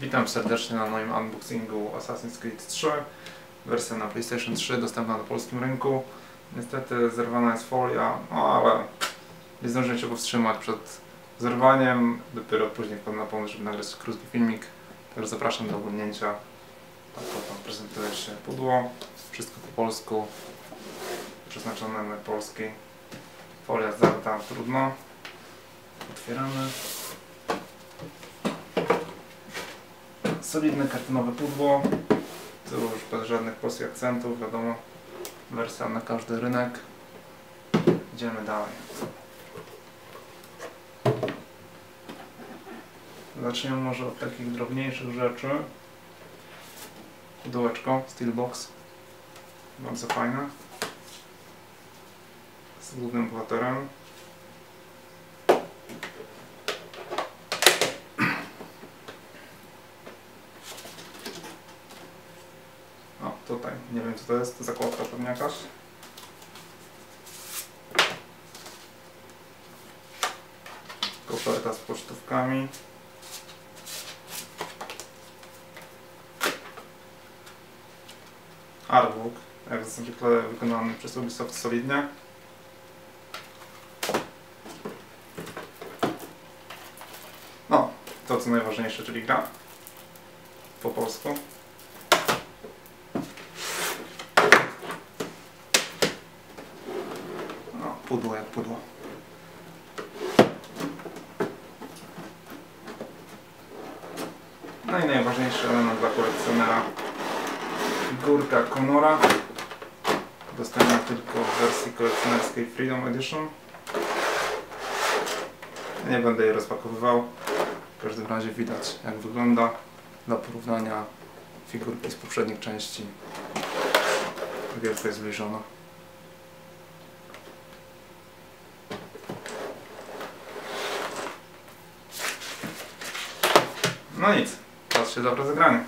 Witam serdecznie na moim unboxingu Assassin's Creed 3. Wersja na PlayStation 3 dostępna na polskim rynku. Niestety zerwana jest folia, no ale nie zdążyłem się powstrzymać przed zerwaniem. Dopiero później wpadłem na pomysł, żeby nagrać krótki filmik. Także zapraszam do oglądnięcia. Tak oto prezentuje się pudło. Wszystko po polsku. Przeznaczone na polski. Folia zdarta, trudno. Otwieramy. Solidne kartonowe pudło. Tu już bez żadnych polskich akcentów, wiadomo. Wersja na każdy rynek. Idziemy dalej. Zaczniemy może od takich drobniejszych rzeczy. Pudełeczko, Steelbox. Bardzo fajne. Z głównym bohaterem. Tutaj, nie wiem co to jest, zakładka pewnie jakaś. Koperta z pocztówkami. Artbook, jak zwykle wykonany przez Ubisoft solidnie. No, to co najważniejsze, czyli gra po polsku. No, pudło jak pudło. No i najważniejszy element dla kolekcjonera. Figurka Conora dostępna tylko w wersji kolekcjonerskiej Freedom Edition. Nie będę jej rozpakowywał. W każdym razie widać jak wygląda dla porównania figurki z poprzednich części. Wielko jest zbliżona no nic, czas się za rozegranie